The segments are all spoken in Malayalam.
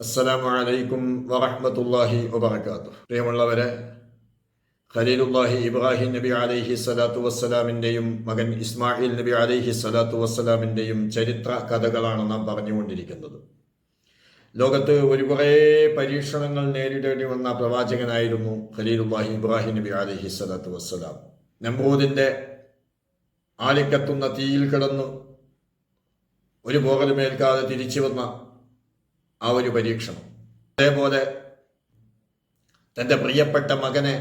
അസ്സലാമു അലൈക്കും വറഹ്മത്തുള്ളാഹി വബറകാത്തു പ്രിയമുള്ളവരെ ഖലീലുല്ലാഹി ഇബ്രാഹിം നബി അലൈഹി സ്വലാത്തു വസ്സലാമിന്റെയും മകൻ ഇസ്മായിൽ നബി അലൈഹി സ്വലാത്തു വസ്സലാമിന്റെയും ചരിത്ര കഥകളാണ് നാം പറഞ്ഞുകൊണ്ടിരിക്കുന്നത്. ലോകത്ത് ഒരു കുറേ പരീക്ഷണങ്ങൾ നേരിടേണ്ടി വന്ന പ്രവാചകനായിരുന്നു ഖലീലുല്ലാഹി ഇബ്രാഹിം നബി അലൈഹി സ്വലാത്തു വസ്സലാം. നമ്രൂദിന്റെ ആലിക്കത്തുന്ന തീയിൽ കിടന്ന് ഒരു പോകലുമേൽക്കാതെ തിരിച്ചു വന്ന ആ ഒരു പരീക്ഷണം. അതേപോലെ തന്റെ പ്രിയപ്പെട്ട മകനെ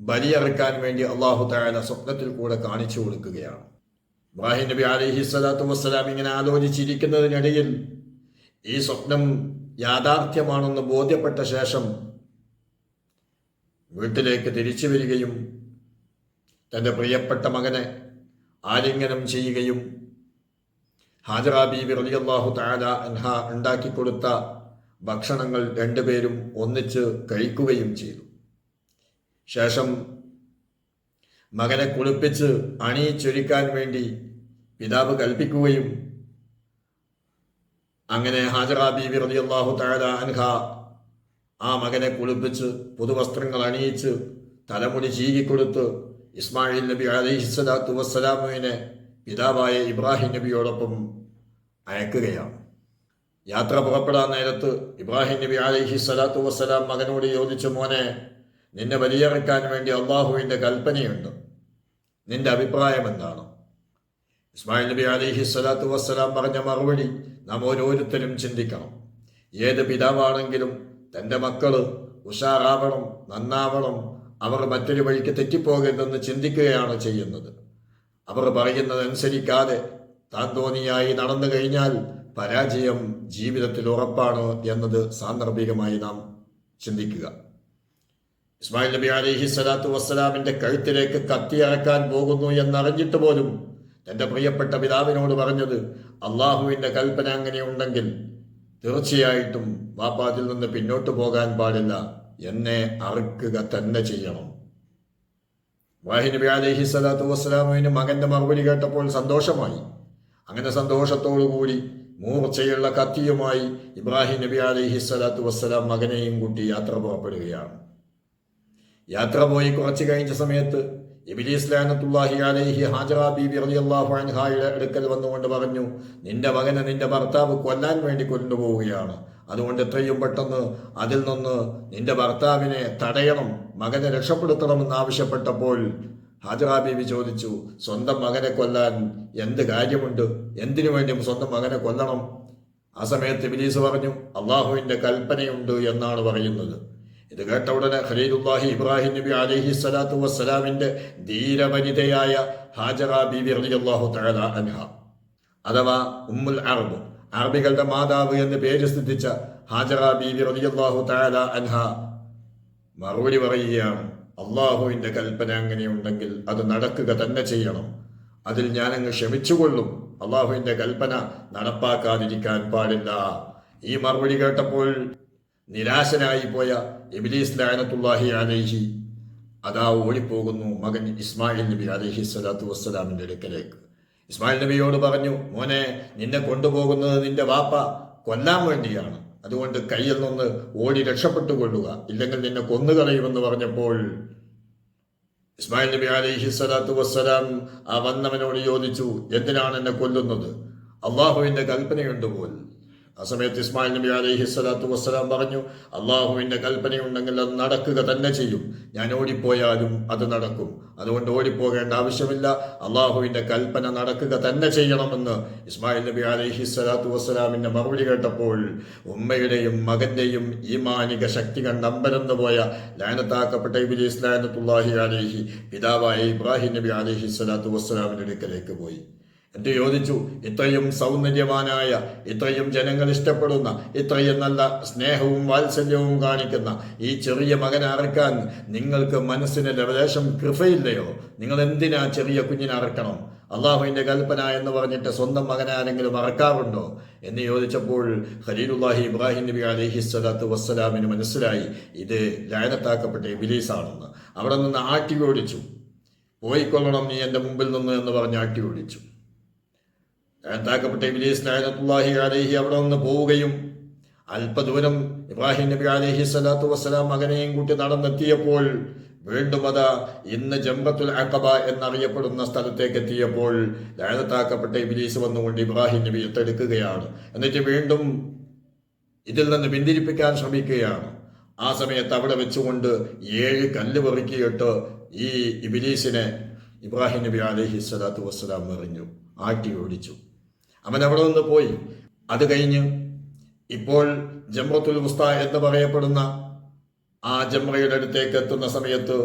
ബലിയറുക്കാൻ വേണ്ടി അള്ളാഹു താല സ്വപ്നത്തിൽ കൂടെ കാണിച്ചു കൊടുക്കുകയാണ്. ഇബ്രാഹിം നബി അലഹി സ്വലാത്തു വസ്സലാം ഇങ്ങനെ ആലോചിച്ചിരിക്കുന്നതിനിടയിൽ ഈ സ്വപ്നം യാഥാർത്ഥ്യമാണെന്ന് ബോധ്യപ്പെട്ട ശേഷം വീട്ടിലേക്ക് തിരിച്ചു വരികയും തന്റെ പ്രിയപ്പെട്ട മകനെ ആലിംഗനം ചെയ്യുകയും ഹാജറ ബീബി റളിയല്ലാഹു തആല അൻഹ ഉണ്ടാക്കി കൊടുത്ത ഭക്ഷണങ്ങൾ രണ്ടുപേരും ഒന്നിച്ച് കഴിക്കുകയും ചെയ്തു. ശേഷം മകനെ കുളിപ്പിച്ച് അണിയിച്ചൊരുക്കാൻ വേണ്ടി പിതാവ് കൽപ്പിക്കുകയും അങ്ങനെ ഹാജറ ബീബി റളിയല്ലാഹു തആല അൻഹ ആ മകനെ കുളിപ്പിച്ച് പുതുവസ്ത്രങ്ങൾ അണിയിച്ച് തലമുടി ചീകിക്കൊടുത്ത് ഇസ്മായിൽ നബി അലൈഹി സ്വലാത്തു വസ്സലാമുവിനെ പിതാവായ ഇബ്രാഹിം നബിയോടൊപ്പം അയക്കുകയാണ്. യാത്ര പുറപ്പെടാൻ നേരത്ത് ഇബ്രാഹിം നബി അലൈഹി സ്വലാത്തു വസ്സലാം മകനോട് ചോദിച്ചു മോനെ നിന്നെ വലിയിറക്കാൻ വേണ്ടി അള്ളാഹുവിന്റെ കൽപ്പനയുണ്ട്. നിന്റെ അഭിപ്രായം എന്താണ്? ഇസ്മായിൽ നബി അലൈഹി സ്വലാത്തു വസ്സലാം പറഞ്ഞ മറുപടി നാം ഓരോരുത്തരും ചിന്തിക്കണം. ഏത് പിതാവാണെങ്കിലും തന്റെ മക്കൾ ഉഷാറാവണം നന്നാവണം അവർ മറ്റൊരു വഴിക്ക് തെറ്റിപ്പോകരുതെന്ന് ചിന്തിക്കുകയാണ് ചെയ്യുന്നത്. അവർ പറയുന്നതനുസരിക്കാതെ താൻ തോന്നിയായി നടന്നു കഴിഞ്ഞാൽ പരാജയം ജീവിതത്തിൽ ഉറപ്പാണ് എന്നത് സാന്ദർഭികമായി നാം ചിന്തിക്കുക. ഇസ്മായിൽ നബി അലിഹി സ്വലാത്തു വസ്സലാമിന്റെ കഴുത്തിലേക്ക് കത്തിയിറക്കാൻ പോകുന്നു എന്നറിഞ്ഞിട്ട് പോലും തന്റെ പ്രിയപ്പെട്ട പിതാവിനോട് പറഞ്ഞത് അള്ളാഹുവിന്റെ കൽപ്പന അങ്ങനെ ഉണ്ടെങ്കിൽ തീർച്ചയായിട്ടും വാപ്പാതിൽ നിന്ന് പിന്നോട്ട് പോകാൻ പാടില്ല എന്നെ അറുക്കുക തന്നെ ചെയ്യണം. വാഹിനബി നബി സലാത്തു സ്വലാത്തു മകന്റെ മറുപടി കേട്ടപ്പോൾ സന്തോഷമായി. അങ്ങനെ സന്തോഷത്തോടു കൂടി മൂർച്ചയുള്ള കത്തിയുമായി ഇബ്രാഹിം നബി അലൈഹി സ്വലാത്തു വസ്സലാം മകനെയും കൂട്ടി യാത്ര പുറപ്പെടുകയാണ്. യാത്ര പോയി കുറച്ച് കഴിഞ്ഞ സമയത്ത് ഇബിലീസ് ലാനത്തുല്ലാഹി അലൈഹി ഹാജറ ബീബി അലി അള്ളാഹുഹായുടെ അടുക്കൽ വന്നുകൊണ്ട് പറഞ്ഞു നിന്റെ മകനെ നിന്റെ ഭർത്താവ് കൊല്ലാൻ വേണ്ടി കൊണ്ടുപോവുകയാണ്. അതുകൊണ്ട് എത്രയും പെട്ടെന്ന് അതിൽ നിന്ന് നിന്റെ ഭർത്താവിനെ തടയണം മകനെ രക്ഷപ്പെടുത്തണമെന്ന് ആവശ്യപ്പെട്ടപ്പോൾ ഹാജറ ബീവി ചോദിച്ചു സ്വന്തം മകനെ കൊല്ലാൻ എന്ത് കാര്യമുണ്ട്? എന്തിനു വേണ്ടിയും സ്വന്തം മകനെ കൊല്ലണം? ആ സമയത്ത് ഇബിലീസ് പറഞ്ഞു അള്ളാഹുവിന്റെ കൽപ്പനയുണ്ട് എന്നാണ് പറയുന്നത്. ഇത് കേട്ട ഉടനെ ഖലീലുല്ലാഹി ഇബ്രാഹിം നബി അലഹി സ്വലാത്തു വസ്സലാമിന്റെ ധീരവനിതയായ ഹാജറ ബീവി റളിയല്ലാഹു തആല അൻഹ അഥവാ ഉമ്മുൽ അറബ് അറബികളുടെ മാതാവ് എന്ന് പേര് സ്ഥിതിച്ച ഹാജറ ബീവി റളിയല്ലാഹു തആല അൻഹ മറുപടി പറയുകയാണ് അള്ളാഹുവിന്റെ കൽപ്പന അങ്ങനെയുണ്ടെങ്കിൽ അത് നടക്കുക തന്നെ ചെയ്യണം. അതിൽ ഞാനങ്ങ് ക്ഷമിച്ചുകൊള്ളും. അള്ളാഹുവിന്റെ കൽപ്പന നടപ്പാക്കാതിരിക്കാൻ പാടില്ല. ഈ മറുപടി കേട്ടപ്പോൾ നിരാശനായി പോയ ഇബിലീസ് ലാനത്തുല്ലാഹി അലേഹി അതാ ഓടിപ്പോകുന്നു മകൻ ഇസ്മായിൽ നബി അലേഹി സ്വലാത്തു വസ്സലാമിന്റെ അടുക്കലേക്ക്. ഇസ്മായിൽ നബിയോട് പറഞ്ഞു മോനെ നിന്നെ കൊണ്ടുപോകുന്നത് നിന്റെ വാപ്പ കൊല്ലാൻ വേണ്ടിയാണ്. അതുകൊണ്ട് കയ്യിൽ നിന്ന് ഓടി രക്ഷപ്പെട്ടുകൊള്ളുക. ഇല്ലെങ്കിൽ നിന്നെ കൊന്നുകളയുമെന്ന് പറഞ്ഞപ്പോൾ ഇസ്മായിൽ നബി അലൈഹി സ്വലാത്തു വസ്സലാം ആ വന്നവനോട് ചോദിച്ചു എന്തിനാണ് എന്നെ കൊല്ലുന്നത്? അള്ളാഹുവിന്റെ കൽപ്പനയുണ്ട് പോൽ ആ സമയത്ത് ഇസ്മായിൽ നബി അലൈഹി സ്വലാത്തു വസ്സലാം പറഞ്ഞു അള്ളാഹുവിന്റെ കൽപ്പനയുണ്ടെങ്കിൽ അത് നടക്കുക തന്നെ ചെയ്യും. ഞാൻ ഓടിപ്പോയാലും അത് നടക്കും. അതുകൊണ്ട് ഓടിപ്പോകേണ്ട ആവശ്യമില്ല. അള്ളാഹുവിന്റെ കൽപ്പന നടക്കുക തന്നെ ചെയ്യണമെന്ന് ഇസ്മായിൽ നബി അലൈഹി സ്വലാത്തു വസ്സലാമിന്റെ മറുപടി കേട്ടപ്പോൾ ഉമ്മയുടെയും മകന്റെയും ഈമാനിക ശക്തി കണ്ട് പോയ ലാനത്താക്കപ്പെട്ട ഇബിലി ഇസ്ലാനത്തുല്ലാഹി അലൈഹി പിതാവായ ഇബ്രാഹിം നബി അലൈഹി സ്വലാത്തു വസ്സലാമിന്റെ അടുക്കലേക്ക് പോയി. എന്ത് ചോദിച്ചു ഇത്രയും സൗന്ദര്യവാനായ ഇത്രയും ജനങ്ങൾ ഇഷ്ടപ്പെടുന്ന ഇത്രയും നല്ല സ്നേഹവും വാത്സല്യവും കാണിക്കുന്ന ഈ ചെറിയ മകനെ അറക്കാൻ നിങ്ങൾക്ക് മനസ്സിന് ലവലേശം കൃപയില്ലയോ? നിങ്ങൾ എന്തിനാ ചെറിയ കുഞ്ഞിനെ അറക്കണം അള്ളാഹുവിന്റെ കൽപ്പന എന്ന് പറഞ്ഞിട്ട് സ്വന്തം മകനെ ആരെങ്കിലും അറക്കാറുണ്ടോ എന്ന് ചോദിച്ചപ്പോൾ ഖലീലുല്ലാഹി ഇബ്രാഹിം നബി അലഹി സ്വലാത്തു വസ്സലാമിന് മനസ്സിലായി ഇത് ലയനത്താക്കപ്പെട്ട ഇബിലീസാണെന്ന്. അവിടെ നിന്ന് ആട്ടി ഓടിച്ചു. പോയിക്കൊള്ളണം നീ എന്റെ മുമ്പിൽ നിന്ന് എന്ന് പറഞ്ഞ് ആട്ടി ഓടിച്ചു. എന്താക്കപ്പെട്ട ഇബ്ലീസ് ലഅനത്തുല്ലാഹി അലൈഹി അവിടെ നിന്ന് പോവുകയും അല്പദൂരം ഇബ്രാഹിം നബി അലൈഹി സ്വലാത്തു വസ്സലാം മകനെയും കൂട്ടി നടന്നെത്തിയപ്പോൾ വീണ്ടും അതാ ഇന്ന് ജംബത്തുൽ അക്കബ എന്നറിയപ്പെടുന്ന സ്ഥലത്തേക്ക് എത്തിയപ്പോൾ ലഴത്താക്കപ്പെട്ട ഇബിലീസ് വന്നുകൊണ്ട് ഇബ്രാഹിം നബി എത്തെടുക്കുകയാണ് എന്നിട്ട് വീണ്ടും ഇതിൽ നിന്ന് പിന്തിരിപ്പിക്കാൻ ശ്രമിക്കുകയാണ്. ആ സമയത്ത് അവിടെ വെച്ചുകൊണ്ട് ഏഴ് കല്ല് പെറുക്കിയിട്ട് ഈ ഇബിലീസിനെ ഇബ്രാഹിം നബി അലഹി സ്വലാത്തു വസ്സലാം എറിഞ്ഞു ആട്ടി ഓടിച്ചു അവൻ അവിടെ നിന്ന് പോയി. അത് കഴിഞ്ഞ് ഇപ്പോൾ ജംറത്തുൽ മുസ്ത എന്ന് പറയപ്പെടുന്ന ആ ജംറയുടെ അടുത്തേക്ക് എത്തുന്ന സമയത്ത്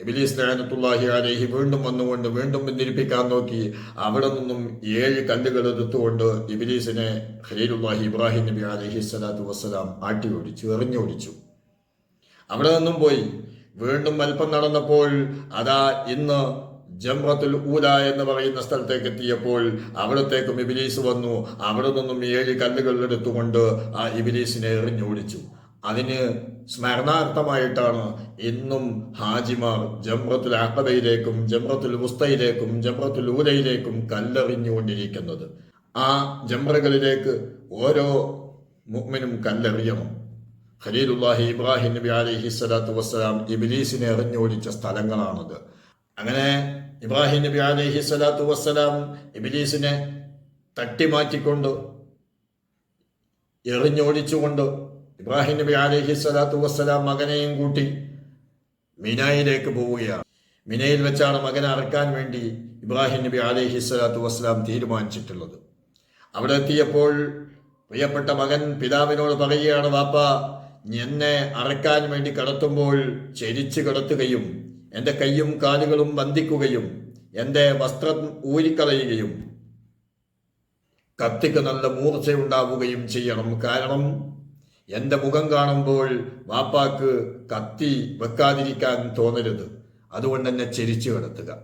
ഇബിലീസ് ലഹനത്തുല്ലാഹി അലൈഹി വീണ്ടും വന്നുകൊണ്ട് വീണ്ടും പിന്തിരിപ്പിക്കാൻ നോക്കി. അവിടെ നിന്നും ഏഴ് കല്ലുകൾ എടുത്തുകൊണ്ട് ഇബിലീസിനെ ഖലീലുല്ലാഹി ഇബ്രാഹിം നബി അലഹി സ്വലാത്തു വസ്സലാം ആട്ടി ഓടിച്ചു എറിഞ്ഞോടിച്ചു. അവിടെ നിന്നും പോയി. വീണ്ടും അല്പം നടന്നപ്പോൾ അതാ ഇന്ന് ജംറത്തുൽ ഊല എന്ന് പറയുന്ന സ്ഥലത്തേക്ക് എത്തിയപ്പോൾ അവിടത്തേക്കും ഇബിലീസ് വന്നു. അവിടെ നിന്നും ഏഴ് കല്ലുകൾ എടുത്തുകൊണ്ട് ആ ഇബിലീസിനെ എറിഞ്ഞോടിച്ചു. അതിന് സ്മരണാർത്ഥമായിട്ടാണ് ഇന്നും ഹാജിമാർ ജംറത്തുൽ അക്കബയിലേക്കും ജംറത്തുൽ മുസ്തയിലേക്കും ജംറത്തുൽ ഊലയിലേക്കും കല്ലെറിഞ്ഞുകൊണ്ടിരിക്കുന്നത്. ആ ജംറകളിലേക്ക് ഓരോ മുഅ്മിനും കല്ലെറിയണം. ഖലീലുല്ലാഹി ഇബ്രാഹിം നബി അലൈഹി സ്വലാത്തു വസ്സലാം ഇബിലീസിനെ എറിഞ്ഞോടിച്ച സ്ഥലങ്ങളാണത്. അങ്ങനെ ഇബ്രാഹിം നബി അലഹി സ്വലാത്തു വസ്സലാം ഇബിലീസിനെ തട്ടിമാറ്റിക്കൊണ്ട് എറിഞ്ഞോടിച്ചുകൊണ്ട് ഇബ്രാഹിം നബി അലഹി സ്വലാത്തു വസ്സലാം മകനെയും കൂട്ടി മിനായിലേക്ക് പോവുകയാണ്. മിനയിൽ വെച്ചാണ് മകനെ അറക്കാൻ വേണ്ടി ഇബ്രാഹിം നബി അലഹി സ്വലാത്തു വസ്സലാം തീരുമാനിച്ചിട്ടുള്ളത്. അവിടെ എത്തിയപ്പോൾ പ്രിയപ്പെട്ട മകൻ പിതാവിനോട് പറയുകയാണ് വാപ്പ എന്നെ അറക്കാൻ വേണ്ടി കടത്തുമ്പോൾ ചെരിച്ച് കടത്തുകയും എന്റെ കൈയും കാലുകളും ബന്ധിക്കുകയും എന്റെ വസ്ത്രം ഊരിക്കളയുകയും കത്തിക്ക് നല്ല മൂർച്ചയുണ്ടാവുകയും ചെയ്യണം. കാരണം എന്റെ മുഖം കാണുമ്പോൾ വാപ്പാക്ക് കത്തി വെക്കാതിരിക്കാൻ തോന്നരുത്. അതുകൊണ്ട് എന്നെ ചിരിച്ചു കിടത്തുക.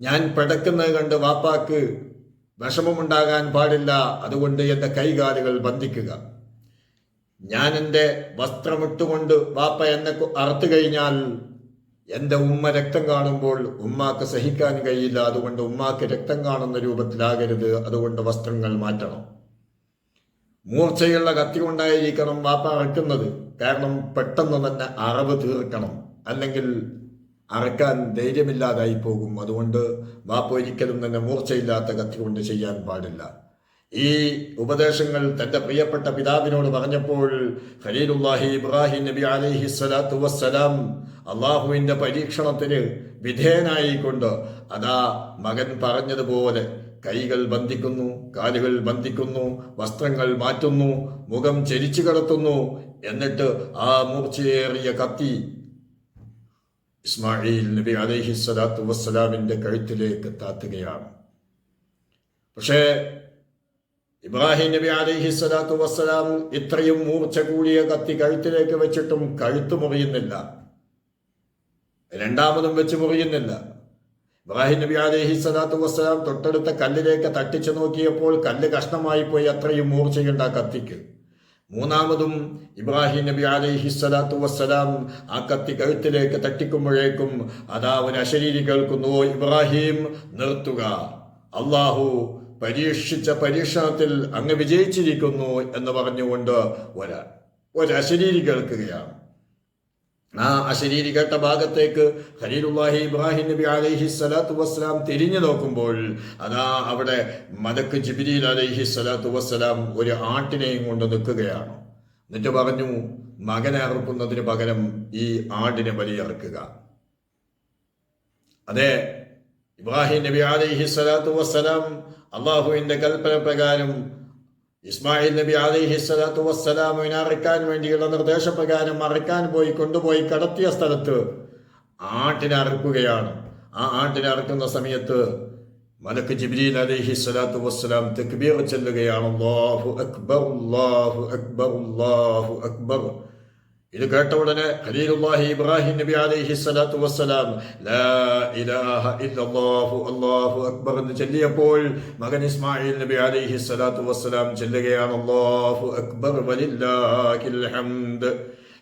ഞാൻ പിടക്കുന്നത് കണ്ട് വാപ്പാക്ക് വിഷമമുണ്ടാകാൻ പാടില്ല. അതുകൊണ്ട് എന്റെ കൈകാലുകൾ ബന്ധിക്കുക ഞാൻ എന്റെ വസ്ത്രമിട്ടുകൊണ്ട് വാപ്പ എന്നെ അറുത്തു കഴിഞ്ഞാൽ എന്റെ ഉമ്മ രക്തം കാണുമ്പോൾ ഉമ്മാക്ക് സഹിക്കാൻ കഴിയില്ല. അതുകൊണ്ട് ഉമ്മാക്ക് രക്തം കാണുന്ന രൂപത്തിലാകരുത്. അതുകൊണ്ട് വസ്ത്രങ്ങൾ മാറ്റണം. മൂർച്ചയുള്ള കത്തി കൊണ്ടായിരിക്കണം വാപ്പ അറക്കുന്നത് കാരണം പെട്ടെന്ന് തന്നെ അറവ് തീർക്കണം. അല്ലെങ്കിൽ അറക്കാൻ ധൈര്യമില്ലാതായി പോകും. അതുകൊണ്ട് വാപ്പ ഒരിക്കലും തന്നെ മൂർച്ചയില്ലാത്ത കത്തി കൊണ്ട് ചെയ്യാൻ പാടില്ല. ഈ ഉപദേശങ്ങൾ തന്റെ പ്രിയപ്പെട്ട പിതാവിനോട് പറഞ്ഞപ്പോൾ ഖലീലുല്ലാഹി ഇബ്രാഹിം നബി അലൈഹി സ്വലാത്തു വസ്സലാം അള്ളാഹുവിന്റെ പരീക്ഷണത്തിന് വിധേയനായിക്കൊണ്ട് അതാ മകൻ പറഞ്ഞതുപോലെ കൈകൾ ബന്ധിക്കുന്നു കാലുകൾ ബന്ധിക്കുന്നു വസ്ത്രങ്ങൾ മാറ്റുന്നു മുഖം ചരിച്ചു കടത്തുന്നു എന്നിട്ട് ആ മൂർച്ചയേറിയ കത്തി ഇസ്മായിൽ നബി അലൈഹി സ്വലാത്തു വസ്സലാമിന്റെ കഴുത്തിലേക്ക് താത്തുകയാണ്. പക്ഷേ ഇബ്രാഹിം നബി അലൈഹി സ്വലാത്തു വസ്സലാം ഇത്രയും മൂർച്ച കൂടിയ കത്തി കഴുത്തിലേക്ക് വെച്ചിട്ടും കഴുത്ത് മുറിയുന്നില്ല. രണ്ടാമതും വെച്ച് മുറിയുന്നില്ല. ഇബ്രാഹിം നബി അലൈഹി സ്വലാത്തു വസ്സലാം തൊട്ടടുത്ത കല്ലിലേക്ക് തട്ടിച്ചു നോക്കിയപ്പോൾ കല്ല് കഷ്ണമായി പോയി അത്രയും മൂർച്ചയുണ്ട് ആ കത്തിക്ക്. മൂന്നാമതും ഇബ്രാഹിം നബി അലൈഹി സ്വലാത്തു വസ്സലാം ആ കത്തി കഴുത്തിലേക്ക് തട്ടിക്കുമ്പോഴേക്കും അതാ ഒരു അശരീരി കേൾക്കുന്നു ഇബ്രാഹിം നിർത്തുക. അള്ളാഹു പരീക്ഷിച്ച പരീക്ഷണത്തിൽ അങ്ങ് വിജയിച്ചിരിക്കുന്നു എന്ന് പറഞ്ഞുകൊണ്ട് ഒരാ ഒരശരീരി കേൾക്കുകയാണ് ആ അശരീരി കേട്ട ഭാഗത്തേക്ക് ഖലീലുല്ലാഹി ഇബ്രാഹിം നബി അലൈഹി സ്വലാത്തു വസ്സലാം തിരിഞ്ഞു നോക്കുമ്പോൾ അതാ അവിടെ മലക്ക് ജിബിരിൽ അലൈഹി സ്വലാത്തു വസ്സലാം ഒരു ആട്ടിനെയും കൊണ്ട് നിൽക്കുകയാണ്. എന്നിട്ട് പറഞ്ഞു മകനെ അറുക്കുന്നതിന് പകരം ഈ ആടിനെ ബലിയറുക്കുക അതെ ഇബ്രാഹിം നബി അലൈഹി സ്വലാത്തു വസ്സലാം അള്ളാഹുവിന്റെ കൽപ്പന പ്രകാരം ഇസ്മായിൽ നബി അലൈഹി സ്വലാത്തു വസ്സലാമിനെ അറക്കാൻ വേണ്ടിയുള്ള നിർദ്ദേശപ്രകാരം അറക്കാൻ പോയി കൊണ്ടുപോയി കടത്തിയ സ്ഥലത്ത് ആട്ടിനെ അറുക്കുകയാണ്. ആ ആട്ടിനെ അറുക്കുന്ന സമയത്ത് മലക്ക് ജിബ്രീൽ അലൈഹി സ്വലാത്തു വസ്സലാം തക്ബീർ ചെല്ലുകയാണ്. അല്ലാഹു അക്ബർ അല്ലാഹു അക്ബർ അല്ലാഹു അക്ബർ. ഇത് കേട്ട ഉടനെ ഖലീലുല്ലാഹി ഇബ്രാഹിം നബി അലൈഹി സ്വലാത്തു വസ്സലാം ലാ ഇലാഹ ഇല്ലല്ലാഹു അല്ലാഹു അക്ബർ എന്ന് ചൊല്ലിയപ്പോൾ മകൻ ഇസ്മായിൽ നബി അലൈഹി സ്വലാത്തു വസ്സലാം ചൊല്ലുകയാണ് അല്ലാഹു അക്ബർ വലില്ലാഹിൽ ഹംദ്.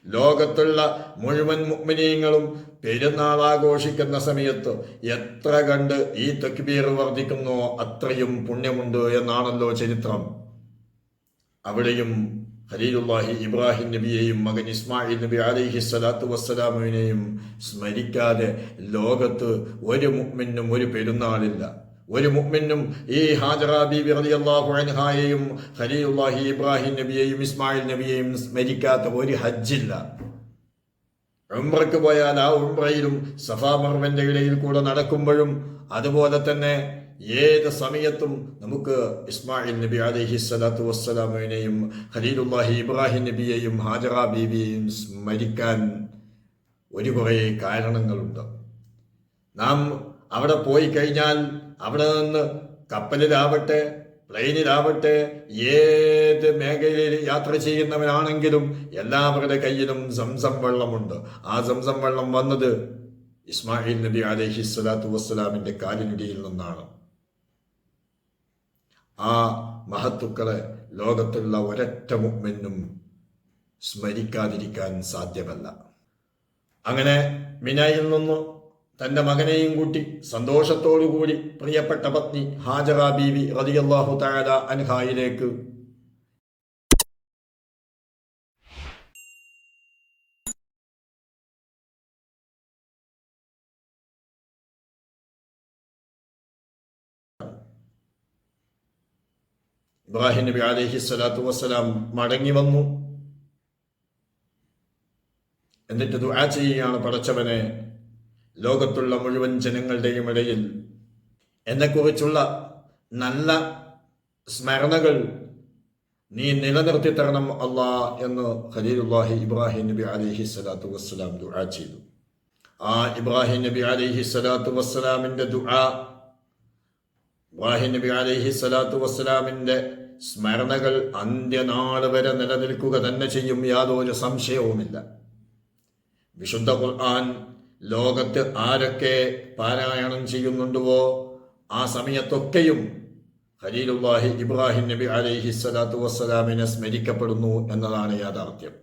ലോകത്തുള്ള മുഴുവൻ മുഅ്മിനീങ്ങളും പെരുന്നാൾ ആഘോഷിക്കുന്ന സമയത്ത് എത്ര കണ്ട് ഈ തക്ബീർ വർദ്ധിക്കുന്നോ അത്രയും പുണ്യമുണ്ട് എന്നാണല്ലോ ചരിത്രം. അവിടെയും ഖലീലുല്ലാഹി ഇബ്രാഹിം നബിയെയും മകൻ ഇസ്മായിൽ നബി അലൈഹി സ്വലാത്തു വസ്സലാമുവിനെയും സ്മരിക്കാതെ ലോകത്ത് ഒരു മുഅ്മിനും ഒരു പെരുന്നാളില്ല. ഒരു മുഅ്മിനും ഈ ഹാജറ ബീബി റളിയല്ലാഹു അൻഹായെയും ഖലീലുല്ലാഹി ഇബ്രാഹിം നബിയെയും ഇസ്മായിൽ നബിയെയും സ്മരിക്കാത്ത ഒരു ഹജ്ജില്ല. ഉംറയ്ക്ക് പോയാൽ ആ ഉംറയിലും സഫാ മർവന്റെ ഇടയിൽ കൂടെ നടക്കുമ്പോഴും അതുപോലെ തന്നെ ഏത് സമയത്തും നമുക്ക് ഇസ്മായിൽ നബി അലഹി സ്വലാത്തു വസ്സലാമിനെയും ഖലീലുല്ലാഹി ഇബ്രാഹിം നബിയെയും ഹാജറ ബീബിയെയും സ്മരിക്കാൻ ഒരു കുറേ കാരണങ്ങളുണ്ട്. നാം അവിടെ പോയി കഴിഞ്ഞാൽ അവിടെ നിന്ന് കപ്പലിലാവട്ടെ പ്ലെയിനിലാവട്ടെ ഏത് മേഖലയിൽ യാത്ര ചെയ്യുന്നവനാണെങ്കിലും എല്ലാവരുടെ കയ്യിലും സംസം വെള്ളമുണ്ട്. ആ സംസം വെള്ളം വന്നത് ഇസ്മായിൽ നബി അലഹി സ്വലാത്തു വസ്സലാമിന്റെ കാലിനിടിയിൽ നിന്നാണ്. ആ മഹത്തുക്കളെ ലോകത്തുള്ള ഒരൊറ്റ മുമ്മിനും സ്മരിക്കാതിരിക്കാൻ സാധ്യമല്ല. അങ്ങനെ മിനായിൽ നിന്ന് തന്റെ മകനെയും കൂട്ടി സന്തോഷത്തോടുകൂടി പ്രിയപ്പെട്ട പത്നി ഹാജറ ബീവി റളിയല്ലാഹു തആല അൻഹായിലേക്ക് ഇബ്രാഹിം നബി അലഹി സ്വലാത്തു വസ്സലാം മടങ്ങി വന്നു. എന്നിട്ട് ദുആ ചെയ്യുകയാണ് പടച്ചവനെ. ലോകത്തുള്ള മുഴുവൻ ജനങ്ങളുടെയും ഇടയിൽ എന്നെക്കുറിച്ചുള്ള നല്ല സ്മരണകൾ നീ നിലനിർത്തി തരണം അള്ളാ എന്ന് ഖലീലുല്ലാഹി ഇബ്രാഹിം നബി അലഹി സ്വലാത്തു വസ്സലാം ദുആ ചെയ്തു. ആ ഇബ്രാഹിം നബി അലഹി സ്വലാത്തു വസ്സലാമിന്റെ ദുആ ഇബ്രാഹിം നബി അലഹി സ്വലാത്തു വസ്സലാമിന്റെ സ്മരണകൾ അന്ത്യനാൾ വരെ നിലനിൽക്കുക തന്നെ ചെയ്യും യാതൊരു സംശയവുമില്ല. വിശുദ്ധ ഖുർആൻ ലോകത്ത് ആരൊക്കെ പാരായണം ചെയ്യുന്നുണ്ടോ ആ സമയത്തൊക്കെയും ഖലീലുല്ലാഹി ഇബ്രാഹിം നബി അലൈഹി സ്വലാത്തു വസ്സലാമിനെ സ്മരിക്കപ്പെടുന്നു എന്നതാണ് യാഥാർത്ഥ്യം.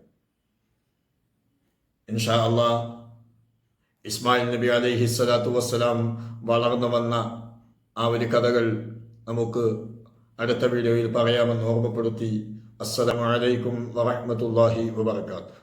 ഇൻഷാ അള്ളാ ഇസ്മായിൽ നബി അലൈഹി സ്വലാത്തു വസ്സലാം വളർന്നു വന്ന ആ ഒരു കഥകൾ നമുക്ക് അടുത്ത വീഡിയോയിൽ പറയാമെന്ന് ഓർമ്മപ്പെടുത്തി. അസ്സലാമലൈക്കും വറഹമത്തല്ലാഹി വബർക്കാത്തു